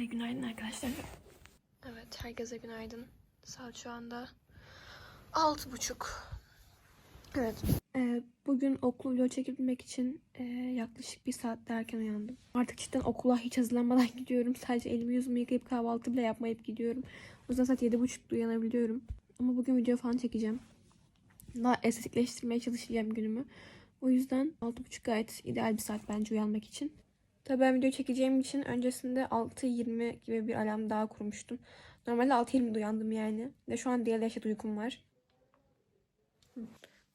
Herkese günaydın arkadaşlar. Evet, herkese günaydın. Saat şu anda altı buçuk. Evet. Ee, bugün okul vlog çekebilmek için e, yaklaşık bir saat erken uyandım. Artık cidden okula hiç hazırlanmadan gidiyorum. Sadece elimi yüzümü yıkayıp kahvaltı bile yapmayıp gidiyorum. O yüzden saat yedi buçukta uyanabiliyorum. Ama bugün video falan çekeceğim. Daha estetikleştirmeye çalışacağım günümü. O yüzden altı buçuk gayet ideal bir saat bence uyanmak için. Tabii ben video çekeceğim için öncesinde 6.20 gibi bir alarm daha kurmuştum. Normalde 6.20'de uyandım yani. Ve şu an diğer yaşat uykum var.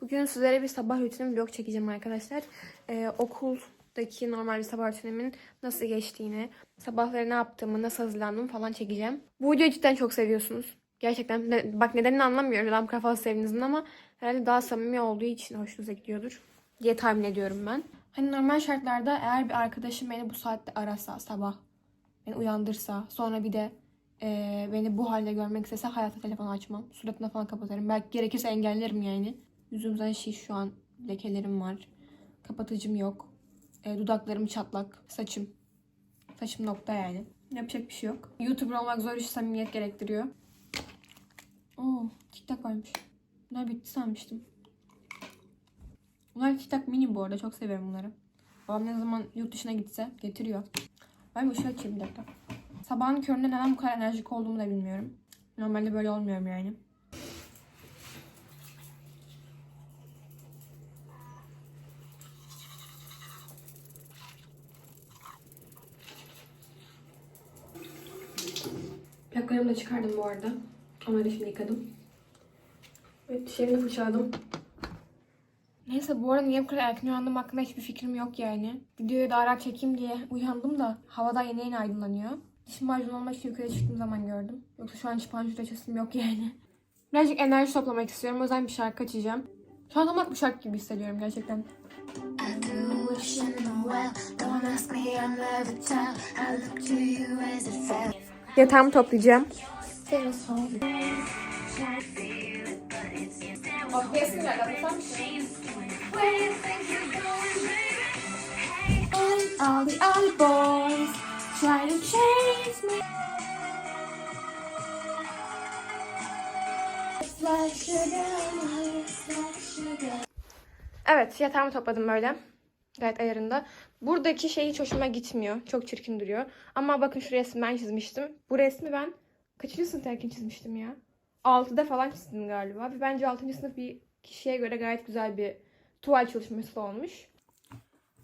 Bugün sizlere bir sabah rutinim vlog çekeceğim arkadaşlar. Ee, okuldaki normal bir sabah rutinimin nasıl geçtiğini, sabahları ne yaptığımı, nasıl hazırlandığımı falan çekeceğim. Bu videoyu cidden çok seviyorsunuz. Gerçekten ne- bak nedenini anlamıyorum. Kadar fazla sevdiğinizin ama herhalde daha samimi olduğu için hoşunuza gidiyordur diye tahmin ediyorum ben. Hani normal şartlarda eğer bir arkadaşım beni bu saatte arasa sabah, beni uyandırsa, sonra bir de eee, beni bu halde görmek istese hayatta telefonu açmam. Suratına falan kapatırım. Belki gerekirse engellerim yani. Yüzümden şiş şu an lekelerim var. Kapatıcım yok. E, dudaklarım çatlak. Saçım. Saçım nokta yani. Yapacak bir şey yok. YouTuber olmak zor iş samimiyet gerektiriyor. Oo, TikTok varmış. Bunlar bitti sanmıştım. Bunlar TikTok mini bu arada. Çok seviyorum bunları. Babam ne zaman yurt dışına gitse getiriyor. Ben bu şey açayım bir dakika. Sabahın köründe neden bu kadar enerjik olduğumu da bilmiyorum. Normalde böyle olmuyorum yani. Plaklarımı da çıkardım bu arada. Onları şimdi yıkadım. Evet dişlerimi fırçaladım. Neyse bu arada niye bu kadar erken uyandım hakkında hiçbir fikrim yok yani. Videoyu daha rahat çekeyim diye uyandım da havada yeni yeni aydınlanıyor. Dişim macun olmak için yukarı çıktığım zaman gördüm. Yoksa şu an hiç panjur açasım yok yani. Birazcık enerji toplamak istiyorum. O yüzden bir şarkı açacağım. Şu an tam bu şarkı gibi hissediyorum gerçekten. I the. I. Yatağımı toplayacağım. Feels home. Where do you Evet yatağımı topladım böyle. Gayet ayarında. Buradaki şey hiç hoşuma gitmiyor. Çok çirkin duruyor. Ama bakın şu resmi ben çizmiştim. Bu resmi ben kaçıncı sınıftayken çizmiştim ya? 6'da falan çizdim galiba. Ve bence 6. sınıf bir kişiye göre gayet güzel bir tuval çalışması olmuş.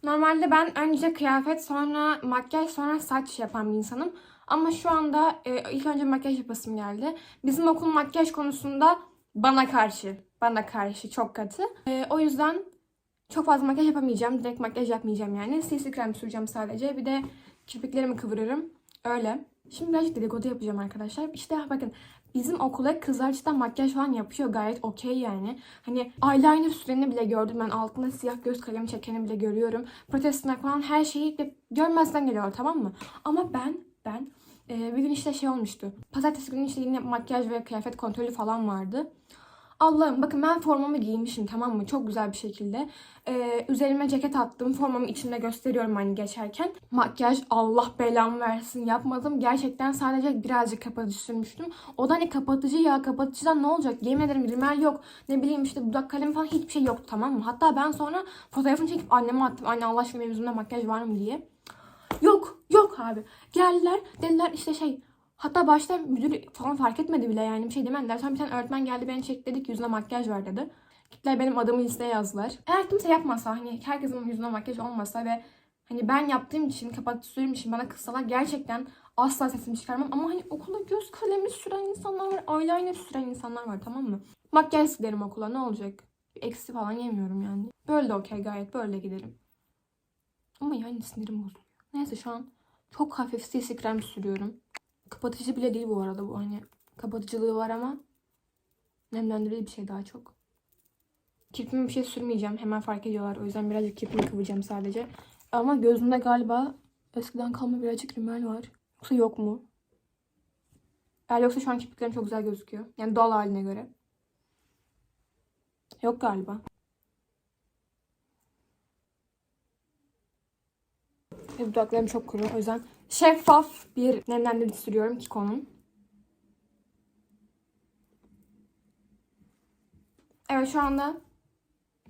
Normalde ben önce kıyafet sonra makyaj sonra saç yapan bir insanım. Ama şu anda e, ilk önce makyaj yapasım geldi. Bizim okul makyaj konusunda bana karşı. Bana karşı çok katı. E, o yüzden çok fazla makyaj yapamayacağım. Direkt makyaj yapmayacağım yani. CC krem süreceğim sadece. Bir de kirpiklerimi kıvırırım. Öyle. Şimdi birazcık dedikodu yapacağım arkadaşlar. İşte bakın bizim okula kızlar cidden makyaj falan yapıyor. Gayet okey yani. Hani eyeliner süreni bile gördüm ben. Altına siyah göz kalemi çekeni bile görüyorum. Protestler falan her şeyi de görmezden geliyor tamam mı? Ama ben ben e, bir gün işte şey olmuştu. Pazartesi günü işte yine makyaj ve kıyafet kontrolü falan vardı. Allah'ım bakın ben formamı giymişim tamam mı? Çok güzel bir şekilde. Ee, üzerime ceket attım. Formamı içimde gösteriyorum hani geçerken. Makyaj Allah belamı versin yapmadım. Gerçekten sadece birazcık kapatıcı sürmüştüm. O da hani kapatıcı ya kapatıcıdan ne olacak? Yemin ederim rimel yok. Ne bileyim işte dudak kalemi falan hiçbir şey yoktu tamam mı? Hatta ben sonra fotoğrafını çekip anneme attım. Anne Allah aşkına benim yüzümde makyaj var mı diye. Yok yok abi. Geldiler dediler işte şey Hatta başta müdür falan fark etmedi bile yani bir şey demediler. Sonra bir tane öğretmen geldi beni çekti dedik yüzüne makyaj var dedi. Gittiler benim adımı listeye yazdılar. Eğer kimse yapmasa hani herkesin yüzüne makyaj olmasa ve hani ben yaptığım için kapatıcı sürdüğüm için bana kızsalar gerçekten asla sesimi çıkarmam. Ama hani okulda göz kalemi süren insanlar var, eyeliner süren insanlar var tamam mı? Makyaj giderim okula ne olacak? Eksi falan yemiyorum yani. Böyle de okey gayet böyle giderim. Ama yani sinirim bozuluyor. Neyse şu an çok hafif CC krem sürüyorum. Kapatıcı bile değil bu arada bu hani. Kapatıcılığı var ama nemlendirici bir şey daha çok. Kirpime bir şey sürmeyeceğim. Hemen fark ediyorlar. O yüzden birazcık kirpimi kıvıracağım sadece. Ama gözümde galiba eskiden kalma birazcık rimel var. Yoksa yok mu? Eğer yoksa şu an kirpiklerim çok güzel gözüküyor. Yani doğal haline göre. Yok galiba. Ve dudaklarım çok kuru. O yüzden şeffaf bir nemlendirici sürüyorum Kiko'nun. Evet şu anda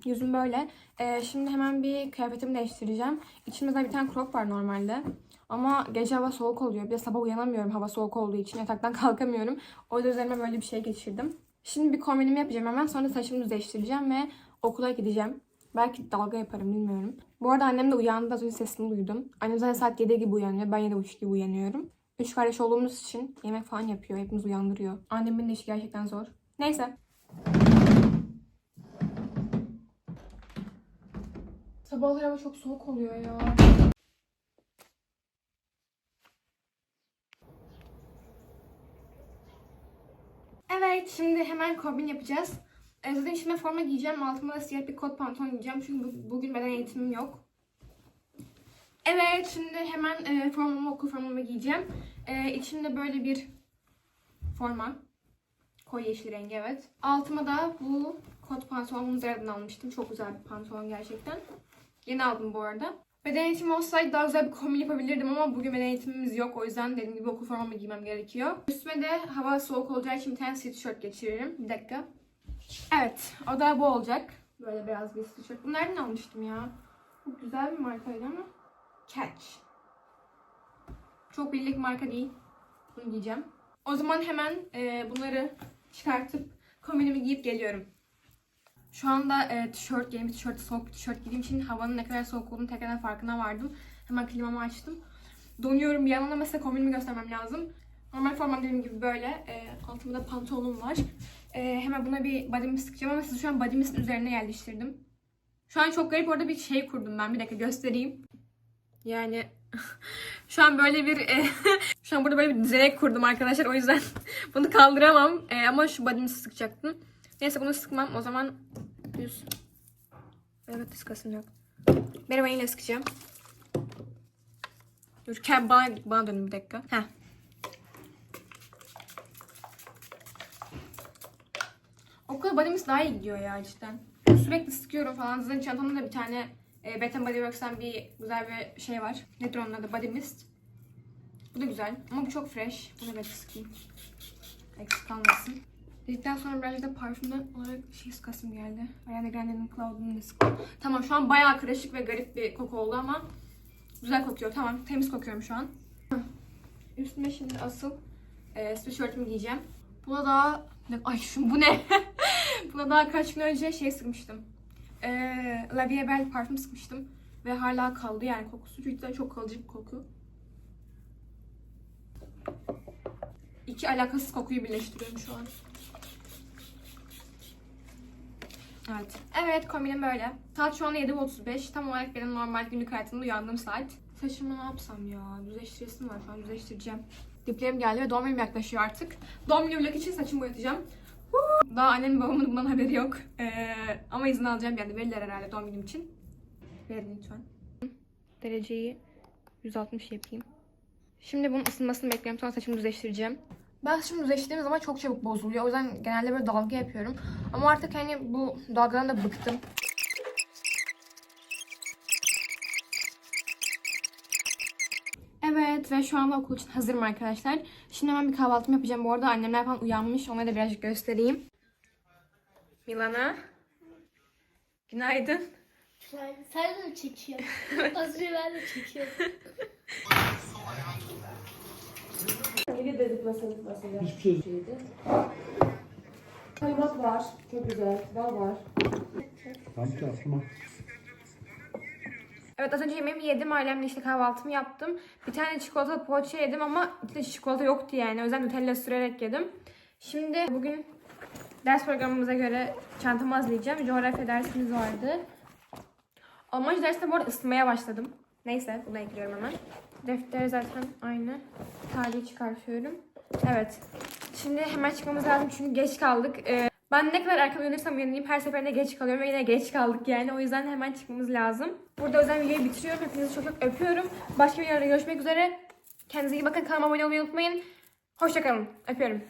yüzüm böyle. Ee, şimdi hemen bir kıyafetimi değiştireceğim. İçimde de bir tane crop var normalde. Ama gece hava soğuk oluyor. Bir de sabah uyanamıyorum hava soğuk olduğu için. Yataktan kalkamıyorum. O yüzden üzerime böyle bir şey geçirdim. Şimdi bir kombinimi yapacağım hemen. Sonra saçımı düzleştireceğim ve okula gideceğim. Belki dalga yaparım bilmiyorum. Bu arada annem de uyandı. Az önce sesini duydum. Annem zaten saat 7 gibi uyanıyor. Ben 7.30 gibi uyanıyorum. Üç kardeş olduğumuz için yemek falan yapıyor. Hepimiz uyandırıyor. Annemin de işi gerçekten zor. Neyse. Sabahları hava çok soğuk oluyor ya. Evet şimdi hemen kombin yapacağız. E, zaten şimdi forma giyeceğim. Altıma da siyah bir kot pantolon giyeceğim. Çünkü bu- bugün beden eğitimim yok. Evet şimdi hemen e, formamı okul formamı giyeceğim. E, içimde böyle bir forma. Koyu yeşil rengi evet. Altıma da bu kot pantolonumu Zara'dan almıştım. Çok güzel bir pantolon gerçekten. Yeni aldım bu arada. Beden eğitimi olsaydı daha güzel bir kombin yapabilirdim ama bugün beden eğitimimiz yok. O yüzden dediğim gibi okul formamı giymem gerekiyor. Üstüme de hava soğuk olacağı için bir tane sweatshirt geçiririm. Bir dakika. Evet, o da bu olacak. Böyle beyaz bir. Bunu nereden almıştım ya? Bu güzel bir markaydı ama. Catch. Çok bildik marka değil. Bunu giyeceğim. O zaman hemen e, bunları çıkartıp kombinimi giyip geliyorum. Şu anda e, tişört giyim, tişört soğuk bir tişört giydiğim için havanın ne kadar soğuk olduğunu tekrardan farkına vardım. Hemen klimamı açtım. Donuyorum bir yandan ama size kombinimi göstermem lazım. Normal formam dediğim gibi böyle. E, altımda da pantolonum var. E, hemen buna bir body mist sıkacağım ama sizi şu an body mistin üzerine yerleştirdim. Şu an çok garip orada bir şey kurdum ben. Bir dakika göstereyim. Yani şu an böyle bir e, şu an burada böyle bir düzenek kurdum arkadaşlar. O yüzden bunu kaldıramam. E, ama şu body mist sıkacaktım. Neyse bunu sıkmam. O zaman düz. Evet sıkasım yok. Merhaba yine sıkacağım. Dur bana, bana dönün bir dakika. Heh. Okul body'miz daha iyi gidiyor ya cidden. Sürekli sıkıyorum falan. Zaten çantamda da bir tane e, Bath Body Works'tan bir güzel bir şey var. Nedir onun adı? Body Mist. Bu da güzel. Ama bu çok fresh. Bunu ben sıkayım. Eksik kalmasın. Dedikten sonra birazcık da parfümden olarak şey sıkasım geldi. Ariana Grande'nin Cloud'unu da sıktım. Tamam şu an bayağı karışık ve garip bir koku oldu ama güzel kokuyor. Tamam temiz kokuyorum şu an. Üstüme şimdi asıl e, sweatshirtimi giyeceğim. Buna daha... Ay şu bu ne? Buna daha kaç gün önce şey sıkmıştım. E, La Vie Belle parfüm sıkmıştım. Ve hala kaldı yani kokusu. Cidden çok kalıcı bir koku. İki alakasız kokuyu birleştiriyorum şu an. Evet. Evet kombinim böyle. Saat şu an 7.35. Tam olarak benim normal günlük hayatımda uyandığım saat. Saçımı ne yapsam ya? Düzleştiresim var şu an düzleştireceğim. Diplerim geldi ve doğum günüm yaklaşıyor artık. Doğum günü vlog için saçımı boyatacağım. Daha annemin babamın bundan haberi yok. Ee, ama izin alacağım yani verirler herhalde doğum günüm için. Verin lütfen. Dereceyi 160 yapayım. Şimdi bunun ısınmasını bekliyorum. Sonra saçımı düzleştireceğim. Ben saçımı düzleştirdiğim zaman çok çabuk bozuluyor. O yüzden genelde böyle dalga yapıyorum. Ama artık hani bu dalgadan da bıktım. Evet ve şu anda okul için hazırım arkadaşlar. Şimdi hemen bir kahvaltımı yapacağım. Bu arada annemler falan uyanmış. Onları da birazcık göstereyim. Milana. Günaydın. Sen, sen de mi çekiyorsun? Az önce ben de çekiyorum. Hiçbir şey Kaymak var. Çok güzel. Bal var. Tam ki aklıma. Evet az önce yemeğimi yedim. Ailemle işte kahvaltımı yaptım. Bir tane çikolatalı poğaça yedim ama içinde çikolata yoktu yani. O yüzden Nutella sürerek yedim. Şimdi bugün ders programımıza göre çantamı hazırlayacağım. Coğrafya dersimiz vardı. Almanca dersinde bu arada ısınmaya başladım. Neyse bunu ekliyorum hemen. Defteri zaten aynı. Tarihi çıkartıyorum. Evet. Şimdi hemen çıkmamız lazım çünkü geç kaldık. Ee, ben ne kadar erken uyanırsam uyanayım her seferinde geç kalıyorum ve yine geç kaldık yani. O yüzden hemen çıkmamız lazım. Burada özel videoyu bitiriyorum. Hepinizi çok çok öpüyorum. Başka videolarda görüşmek üzere. Kendinize iyi bakın. Kanalıma abone olmayı unutmayın. Hoşçakalın. Öpüyorum.